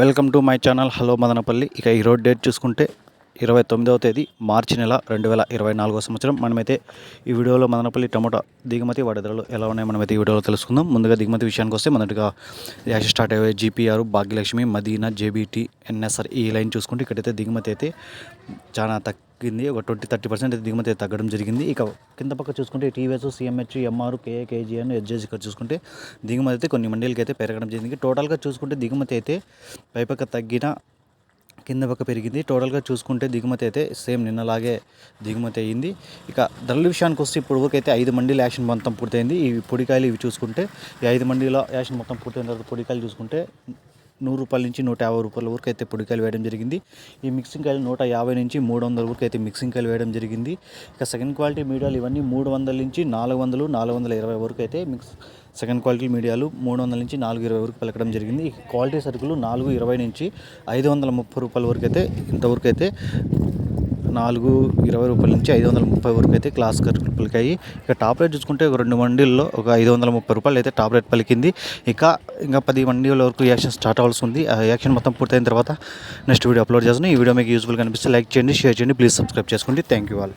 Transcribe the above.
Welcome to my channel. Hello Madanapalli. ఇక ఈ road date చూసుకుంటే ఇరవై తొమ్మిదవ తేదీ మార్చి నెల రెండు వేల ఇరవై నాలుగో సంవత్సరం. మనమైతే ఈ వీడియోలో మదనపల్లి టమోటా దిగుమతి వాటి ధరలు ఎలా ఉన్నాయో మనమైతే ఈ వీడియోలో తెలుసుకుందాం. ముందుగా దిగుమతి విషయానికి వస్తే మొదటిగా యాష్ స్టార్ట్ అయ్యే GPR Bhagyalakshmi Madina JBT NSR ఈ లైన్ చూసుకుంటే ఇక్కడైతే దిగుమతి అయితే చాలా తగ్గింది. ఒక ట్వంటీ థర్టీ పర్సెంట్ అయితే దిగుమతి తగ్గడం జరిగింది. ఇక కింద పక్క చూసుకుంటే TVS CMH MR KA KGN HJC ఇక్కడ చూసుకుంటే దిగుమతి అయితే కొన్ని మండీలకి అయితే పెరగడం జరిగింది. టోటల్గా చూసుకుంటే దిగుమతి అయితే పైపక్క తగ్గిన కింద పక్క పెరిగింది. టోటల్గా చూసుకుంటే దిగుమతి అయితే సేమ్ నిన్నలాగే దిగుమతి అయ్యింది ఇక ధరల విషయానికి వస్తే ఇప్పుడు వరకైతే అయితే ఐదు మండీల యాక్షన్ మొత్తం పూర్తయింది. ఈ పొడికాయలు ఇవి చూసుకుంటే ఈ ఐదు మండీల యాక్షన్ మొత్తం పూర్తయిన తర్వాత పొడికాయలు చూసుకుంటే నూరు రూపాయల నుంచి నూట యాభై రూపాయల వరకు అయితే పొడికాయలు వేయడం జరిగింది. ఈ మిక్సింగ్ కాయలు నూట యాభై నుంచి మూడు వందల వరకు అయితే మిక్సింగ్ కాయలు వేయడం జరిగింది. ఇక సెకండ్ క్వాలిటీ మీడియాలు ఇవన్నీ మూడు వందల నుంచి నాలుగు వందలు నాలుగు వందల ఇరవై వరకు అయితే మిక్స్ సెకండ్ క్వాలిటీ మీడియాలు మూడు వందల నుంచి నాలుగు ఇరవై వరకు పలకడం జరిగింది. క్వాలిటీ సరుకులు నాలుగు ఇరవై నుంచి ఐదు వందల ముప్పై రూపాయల వరకు అయితే ఇంతవరకు అయితే నాలుగు ఇరవై రూపాయల నుంచి ఐదు వందల ముప్పై వరకు అయితే క్లాస్ సరుకులు పలికాయి. ఇక టాప్ రేట్ చూసుకుంటే ఒక రెండు మండీల్లో ఒక ఐదు వందల ముప్పై రూపాయలు అయితే టాప్ రేట్ పలికింది. ఇక ఇంకా పది మండీల వరకు యాక్షన్ స్టార్ట్ అవ్వాల్సి ఉంది. ఆ యాక్షన్ మొత్తం పూర్తయిన తర్వాత నెక్స్ట్ వీడియో అప్లోడ్ చేస్తాను. ఈ వీడియో మీకు యూస్ఫుల్ కనిపిస్తే లైక్ చేయండి షేర్ చేయండి. ప్లీజ్ సబ్స్క్రైబ్ చేసుకోండి. Thank you all.